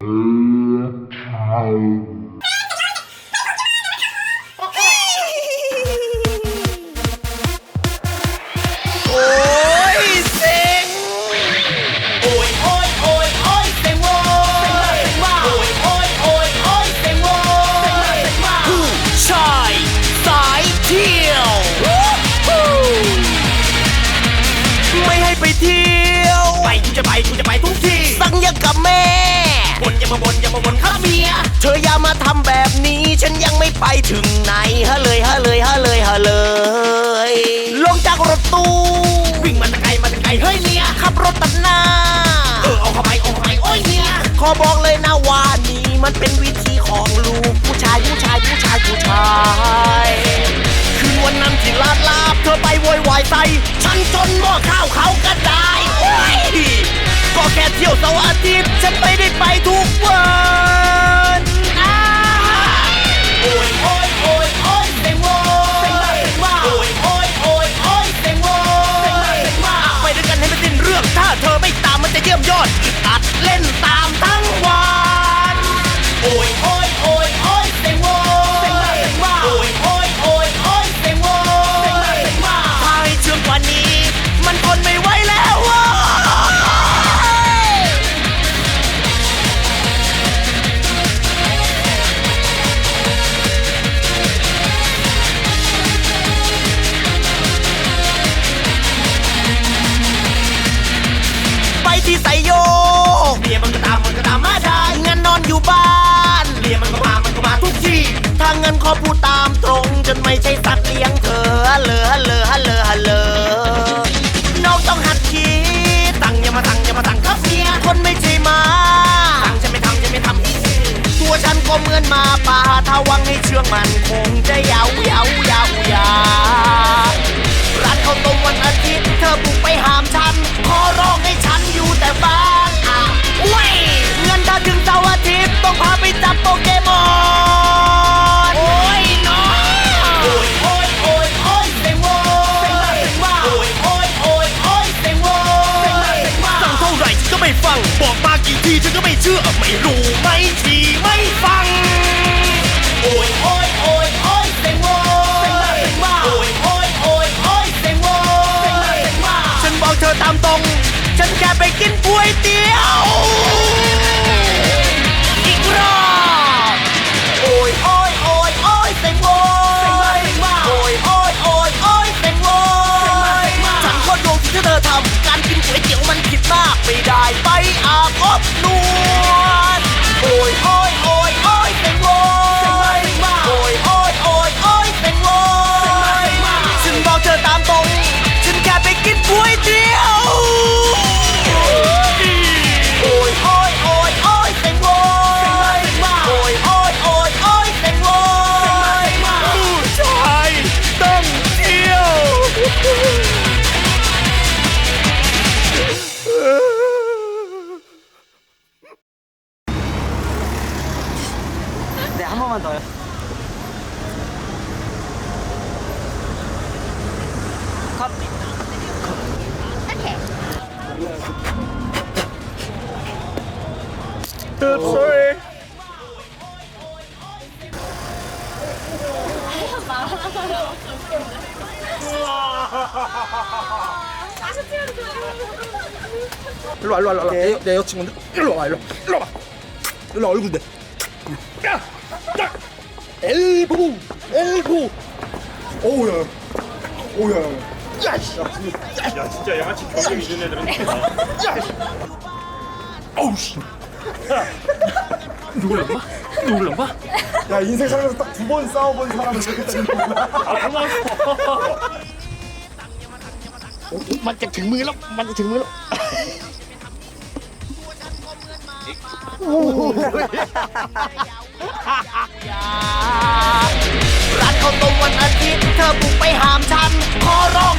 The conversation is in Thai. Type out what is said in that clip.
โอ้ยเซ็งโอ้ยโอ้ยโอ้ยโอ้ยเซ็งโว้ยเซ็งว่าโอ้ยโอ้ยโอ้ยโอ้ยเซ็งโว้ยเซ็งว่าผู้ชายสายเที่ยว ไม่ให้ไปเที่ยว ไปกูจะไปกูจะไปทุกที่สั่งอยังกับแม่ บ่นอย่ามาบ่นอย่ามาบ่นข้าเมีย เธออย่ามาทำแบบนี้ ฉันยังไม่ไปถึงไหนฮะเลยฮะเลยฮะเลยฮะเลย ลงจากรถตู้วิ่งมาแตะไกลมาแตะไกลเฮ้ยเมียขับรถตัดหน้า เออเอาเข้าไปเอาเข้าไปโอ้ยเมียขอบอกเลยนะว่านี่มันเป็นวิธีของลูกผู้ชายผู้ชายผู้ชายผู้ชายคืนวันนั้นที่ลาดลาบเธอไปโวยวายใส่ฉัน อพูดตามตรง จนไม่ใช่สัตว์เลี้ยงเธอฮัลเลอฮัลเลอฮัลเลอฮัลเลอน้องต้องหัดคิดสั่งอย่ามาสั่งอย่ามาสั่งครับเมียคนไม่ใช่มาสั่งฉันไม่ทำฉันไม่ทำตัวฉันก็เหมือนมาป่าถ้าวังให้เชื่องมันคงจะยาวยาวยาวยาวร้านข้าวต้มวันอาทิตย์เธอบุกไปหามฉันขอร้องให้ฉันอยู่ นผิดมากไม่ได้ไปอาบอบนวด 한 번만 더요. 컷. sorry. 일로 와, 일로 와, 일로 와. 내, 내 여친구인데? 일로 와, 일로 와. 일로 와. 일로 와, 얼굴 대. 야! 야! 엘보! 엘보! 오우야. 오우야. 야, 씨. 야 진짜 양아치 경력 있는 애들은 야! 씨. 어우, 씨. 누굴 봐? 누굴 봐? 야, 인생 살면서 딱 두 번 싸워본 사람은 저렇게 되는 거구나. 아 고마워 มันจะถึงมือแล้ว มันจะถึงมือแล้ว ร้านข้าวต้มวันอาทิตย์ เธอบุกไปหามฉันขอร้อง